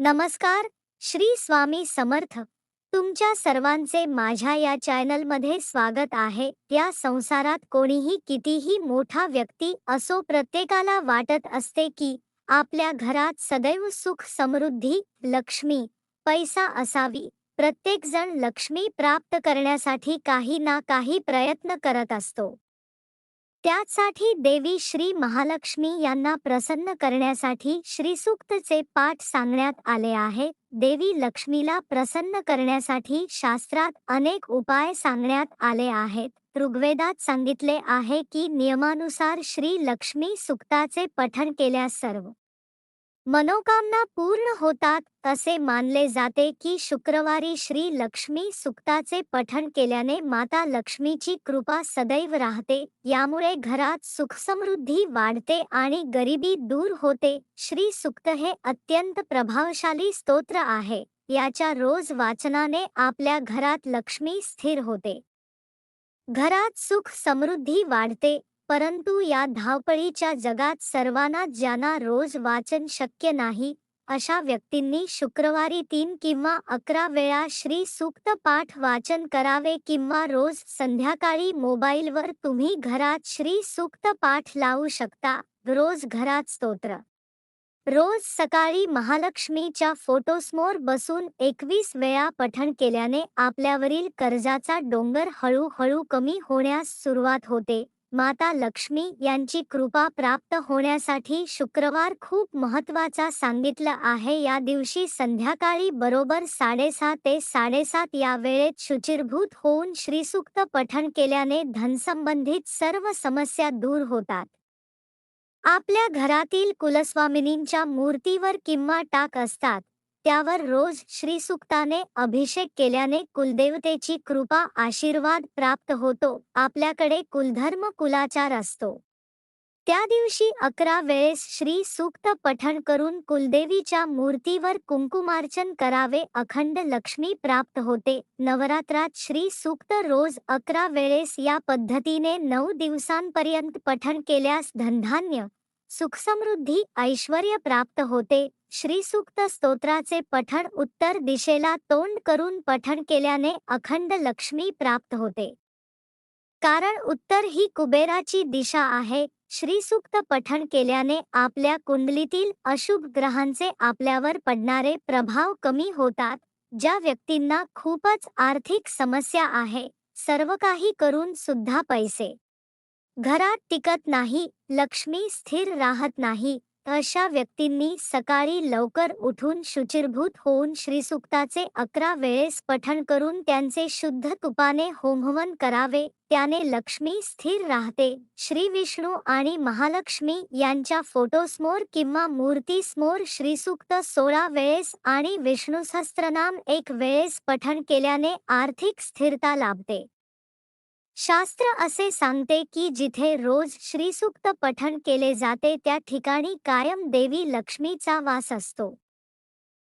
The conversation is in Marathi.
नमस्कार, श्री स्वामी समर्थ. तुमच्या सर्वांचे माझ्या या चॅनलमध्ये स्वागत आहे. या संसारात कोणीही कितीही मोठा व्यक्ती असो प्रत्येकाला वाटत असते की आपल्या घरात सदैव सुख समृद्धी, लक्ष्मी, पैसा असावी. प्रत्येकजण लक्ष्मी प्राप्त करण्यासाठी काही ना काही प्रयत्न करत असतो. त्यासाठी देवी श्री महालक्ष्मी यांना प्रसन्न करण्यासाठी श्रीसूक्तचे पाठ सांगण्यात आले आहे. देवी लक्ष्मीला प्रसन्न करण्यासाठी शास्त्रात अनेक उपाय सांगण्यात आले आहेत. ऋग्वेदात सांगितले आहे की नियमानुसार श्री लक्ष्मी सुक्ताचे पठण केल्यास सर्व मनोकामना पूर्ण होतात असे मानले जाते की शुक्रवारी श्री लक्ष्मी सुक्ताचे पठण केल्याने माता लक्ष्मीची कृपा सदैव राहते. यामुळे घरात सुखसमृद्धी वाढते आणि गरिबी दूर होते. श्री सुक्त हे अत्यंत प्रभावशाली स्तोत्र आहे. याच्या रोज वाचनाने आपल्या घरात लक्ष्मी स्थिर होते. घरात सुख समृद्धी वाढते. परंतु या धावपळीच्या जगात सर्वांना ज्यांना रोज वाचन शक्य नाही अशा व्यक्तींनी शुक्रवारी तीन किंवा अकरा वेळा श्री सूक्त पाठ वाचन करावे किंवा रोज संध्याकाळी मोबाईलवर तुम्ही घरात श्री सूक्त पाठ लावू शकता. रोज घरात स्तोत्र. रोज सकाळी महालक्ष्मीच्या फोटोसमोर बसून एकवीस वेळा पठण केल्याने आपल्यावरील कर्जाचा डोंगर हळूहळू कमी होण्यास सुरुवात होते. माता लक्ष्मी यांची कृपा प्राप्त होण्यासाठी शुक्रवार खूप महत्त्वाचा सांगितलं आहे. या दिवशी संध्याकाळी बरोबर साडेसहा ते साडेसात या वेळेत शुचिरभूत होऊन श्रीसूक्त पठण केल्याने धनसंबंधित सर्व समस्या दूर होतात. आपल्या घरातील कुलस्वामिनींच्या मूर्तीवर किंवा टाक असतात. त्यावर रोज श्रीसुक्ताने अभिषेक केल्याने कुलदेवतेची कृपा आशीर्वाद प्राप्त होतो. आपल्याकडे कुलधर्म कुलाचार असतो. त्या दिवशी अकरा वेळेस श्री सूक्त पठण करून कुलदेवीच्या मूर्तीवर कुंकुमार्चन करावे अखंड लक्ष्मी प्राप्त होते. नवरात्रात श्री सूक्त रोज अकरा वेळेस या पद्धतीने नऊ दिवसांपर्यंत पठण केल्यास धनधान्य सुखसमृद्धी ऐश्वर्य प्राप्त होते. श्रीसूक्त स्तोत्राचे पठण उत्तर दिशेला तोंड करून पठण केल्याने अखंड लक्ष्मी प्राप्त होते. कारण उत्तर ही कुबेराची दिशा आहे श्रीसूक्त पठण केल्याने आपल्या कुंडलीतील अशुभ ग्रहांचे आपल्यावर पडणारे प्रभाव कमी होतात ज्या व्यक्तींना खूपच आर्थिक समस्या आहे सर्व काही करून सुद्धा पैसे. घरात टिकत नाही लक्ष्मी स्थिर राहत नाही अशा व्यक्तींनी सकाळी लवकर उठून शुचिरभूत होऊन श्रीसुक्ताचे अकरा वेळेस पठण करून त्यांचे शुद्ध तुपाने होमहवन करावे त्याने लक्ष्मी स्थिर राहते. श्री विष्णू आणि महालक्ष्मी यांच्या फोटोसमोर किंवा मूर्तीसमोर श्रीसुक्त सोळा वेळेस आणि विष्णू सहस्त्रनाम एक वेळेस पठण केल्याने आर्थिक स्थिरता लाभते. शास्त्र असे सांगते की जिथे रोज श्रीसूक्त पठण केले जाते त्या ठिकाणी कायम देवी लक्ष्मीचा वास असतो.